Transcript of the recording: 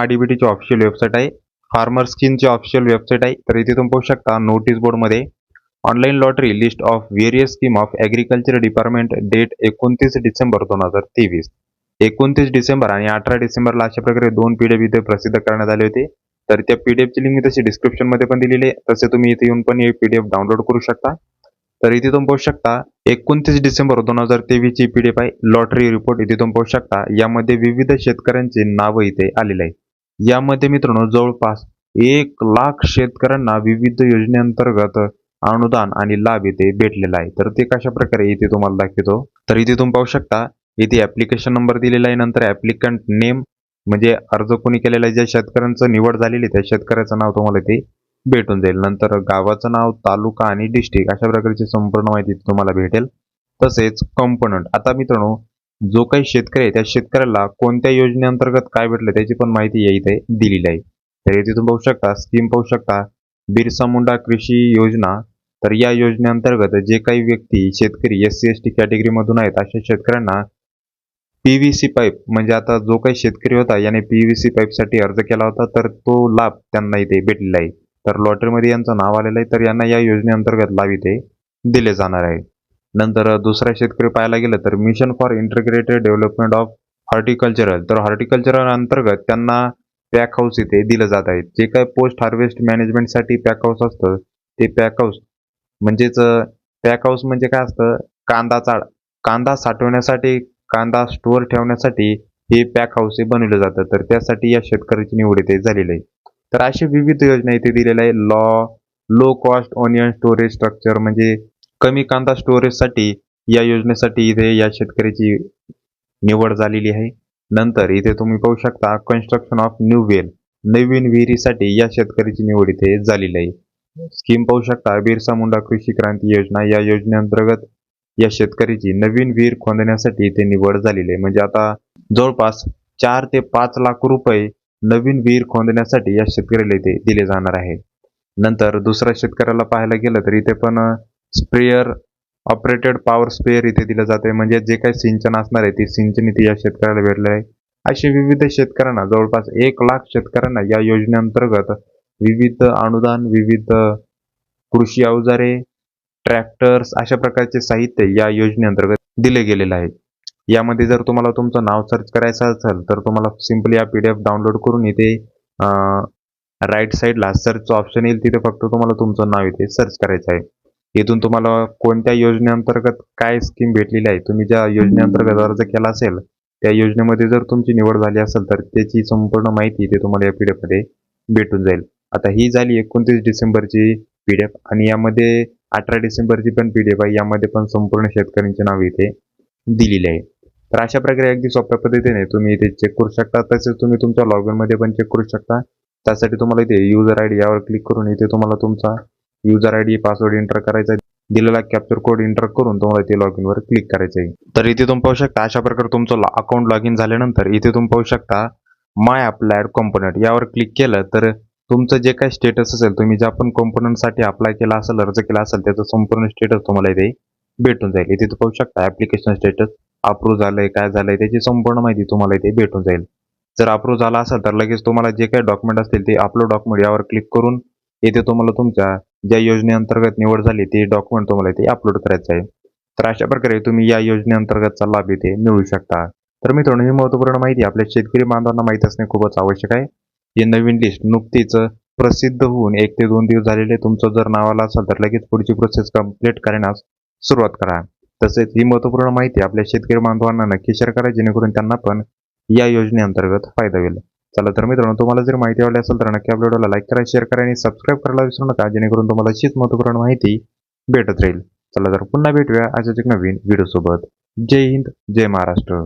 आरडीबीटीची official website आहे. Farmer स्किनची official website आहे. तर इथे तुम्ही पाहू शकता नोटीस बोर्डमध्ये online lottery list of various scheme of agriculture department date एकोणतीस डिसेंबर दोन हजार तेवीस. एकोणतीस डिसेंबर आणि अठरा डिसेंबरला अशा प्रकारे दोन पी डी इथे प्रसिद्ध करण्यात आले होते. तर त्या पी डी एफची लिंक तशी डिस्क्रिप्शनमध्ये पण दिलेली आहे. तसे तुम्ही इथे येऊन पण हे पी डी एफ डाउनलोड करू शकता. तर इथे तुम्ही पाहू शकता एकोणतीस डिसेंबर दोन हजार तेवीसची पी डी एफ आहे. लॉटरी रिपोर्ट इथे तुम्ही पाहू शकता. यामध्ये विविध शेतकऱ्यांचे नावं इथे आलेले आहे यामध्ये मित्रांनो जवळपास एक लाख शेतकऱ्यांना विविध योजनेअंतर्गत अनुदान आणि लाभ इथे भेटलेला आहे. तर ते कशा प्रकारे इथे तुम्हाला दाखवतो? तर इथे तुम्ही पाहू शकता इथे ऍप्लिकेशन नंबर दिलेला आहे. नंतर ऍप्लिकंट नेम म्हणजे अर्ज कोणी केलेला आहे ज्या शेतकऱ्यांचं निवड झालेली आहे, त्या शेतकऱ्याचं नाव तुम्हाला इथे भेटून जाईल. नंतर गावाचं नाव तालुका आणि डिस्ट्रिक्ट अशा प्रकारची संपूर्ण माहिती तुम्हाला भेटेल. तसेच कंपोनंट आता मित्रांनो जो काही शेतकरी आहे त्या शेतकऱ्याला कोणत्या योजनेअंतर्गत काय भेटलं त्याची पण माहिती या इथे दिलेली आहे. तर इथे तुम्ही पाहू शकता स्कीम पाहू शकता बिरसा मुंडा कृषी योजना. तर या योजनेअंतर्गत जे काही व्यक्ती शेतकरी एस सी एस टी कॅटेगरीमधून आहेत अशा शेतकऱ्यांना पी व्ही सी पाईप म्हणजे आता जो काही शेतकरी होता याने पी व्ही सी पाईपसाठी अर्ज केला होता तर तो लाभ त्यांना इथे भेटलेला आहे. तर लॉटरीमध्ये यांचं नाव आलेलं आहे तर यांना या योजनेअंतर्गत लाभ इथे दिले जाणार आहे. नंतर दुसरा शेतकरी पाहायला गेलं तर mission for integrated development of horticultural तर हॉर्टिकल्चरल अंतर्गत त्यांना पॅक हाऊस इथे दिलं जात आहे. जे काही पोस्ट हार्वेस्ट मॅनेजमेंटसाठी पॅक हाऊस असतं ते पॅक हाऊस म्हणजेच पॅक हाऊस म्हणजे काय असतं? कांदा चाळ. कांदा साठवण्यासाठी कांदा स्टोअर ठेवण्यासाठी हे पॅक हाऊस हे बनवलं जातं. तर त्यासाठी या शेतकऱ्याची निवड इथे झालेली आहे. तर अशी विविध योजना इथे दिलेल्या आहे low low cost onion storage structure म्हणजे कमी कांदा स्टोरेजसाठी या योजनेसाठी इथे या शेतकऱ्याची निवड झालेली आहे. नंतर इथे तुम्ही पाहू शकता कन्स्ट्रक्शन ऑफ न्यू वेल नवीन विहिरीसाठी या शेतकऱ्याची निवड इथे झालेली आहे. स्कीम पाहू शकता बिरसा मुंडा कृषी क्रांती योजना या योजनेअंतर्गत या शेतकऱ्याची नवीन विहीर खोदण्यासाठी इथे निवड झालेली आहे. म्हणजे आता जवळपास चार ते पाच लाख रुपये नवीन विहीर खोदण्यासाठी या शेतकऱ्याला इथे दिले जाणार आहे. नंतर दुसऱ्या शेतकऱ्याला पाहायला गेलं तर इथे पण स्प्रेअर ऑपरेटेड पॉवर स्प्रेअर इथे दिलं जाते म्हणजे जे काही सिंचन असणार आहे ते सिंचन इथे या शेतकऱ्याला भेटलं आहे. असे विविध शेतकऱ्यांना जवळपास एक लाख शेतकऱ्यांना या योजनेअंतर्गत विविध अनुदान विविध कृषी अवजारे ट्रॅक्टर्स अशा प्रकारचे साहित्य या योजनेअंतर्गत दिले गेलेलं आहे. यामध्ये जर तुम्हाला तुमचं नाव सर्च करायचं असेल तर तुम्हाला सिम्पली या पी डी एफ डाउनलोड करून इथे राईट साईडला सर्च ऑप्शन येईल. तिथे फक्त तुम्हाला तुमचं नाव इथे सर्च करायचं आहे. इथून तुम्हाला कोणत्या योजनेअंतर्गत काय स्कीम भेटलेली आहे? तुम्ही ज्या योजनेअंतर्गत अर्ज केला असेल त्या योजनेमध्ये जर तुमची निवड झाली असेल तर त्याची संपूर्ण माहिती ते तुम्हाला या पी डी एफमध्ये भेटून जाईल. आता ही झाली एकोणतीस डिसेंबरची पी डी एफ आणि यामध्ये अठरा डिसेंबरची पण पी डी एफ आहे. यामध्ये पण संपूर्ण शेतकऱ्यांचे नाव इथे दिलेले आहे. तर अशा प्रकारे अगदी सोप्या पद्धतीने तुम्ही इथे चेक करू शकता. तसेच तुम्ही तुमच्या लॉगमध्ये पण चेक करू शकता. त्यासाठी तुम्हाला इथे युजर आय डी यावर क्लिक करून इथे तुम्हाला तुमचा user I D password enter करायचा आहे. दिलेला कॅप्चर कोड एंटर करून तुम्हाला इथे लॉग इनवर क्लिक करायचं आहे तर इथे तुम्ही पाहू शकता अशा प्रकारे तुमचं अकाउंट लॉग इन झाल्यानंतर इथे तुम्ही पाहू शकता माय अप्लायड कॉम्पोनंट यावर क्लिक केलं तर तुमचं जे काही स्टेटस असेल तुम्ही ज्या पण कॉम्पोनंटसाठी अप्लाय केला असेल अर्ज केला असेल त्याचं संपूर्ण स्टेटस तुम्हाला इथे भेटून जाईल. इथे पाहू शकता ऍप्लिकेशन स्टेटस अप्रूव्ह झालंय काय झालंय त्याची संपूर्ण माहिती तुम्हाला इथे भेटून जाईल. जर अप्रूव्ह झाला असेल तर लगेच तुम्हाला जे काही डॉक्युमेंट असतील ते अपलोड डॉक्युमेंट यावर क्लिक करून इथे तुम्हाला तुमच्या ज्या योजनेअंतर्गत निवड झाली ते डॉक्युमेंट तुम्हाला इथे अपलोड करायचं आहे. तर अशा प्रकारे तुम्ही या योजनेअंतर्गतचा लाभ इथे मिळू शकता. तर मित्रांनो ही महत्त्वपूर्ण माहिती आपल्या शेतकरी बांधवांना माहिती असणे खूपच आवश्यक आहे. ही नवीन लिस्ट नुकतीच प्रसिद्ध होऊन एक ते दोन दिवस झालेले तुमचं जर नावाला असेल तर लगेच पुढची प्रोसेस कंप्लीट करण्यास सुरुवात करा. तसेच ही महत्त्वपूर्ण माहिती आपल्या शेतकरी बांधवांना नक्की शेअर करा जेणेकरून त्यांना पण या योजनेअंतर्गत फायदा होईल. चला तर मित्रांनो तुम्हाला जर माहिती आवडली असेल तर नक्की आपल्या व्हिडिओला लाईक करा शेअर करा आणि सबस्क्राईब करायला विसरू नका जेणेकरून तुम्हाला अशीच महत्त्वपूर्ण माहिती भेटत राहील. चला तर पुन्हा भेटूया अशाच एक नवीन व्हिडिओ सोबत. जय हिंद जय महाराष्ट्र.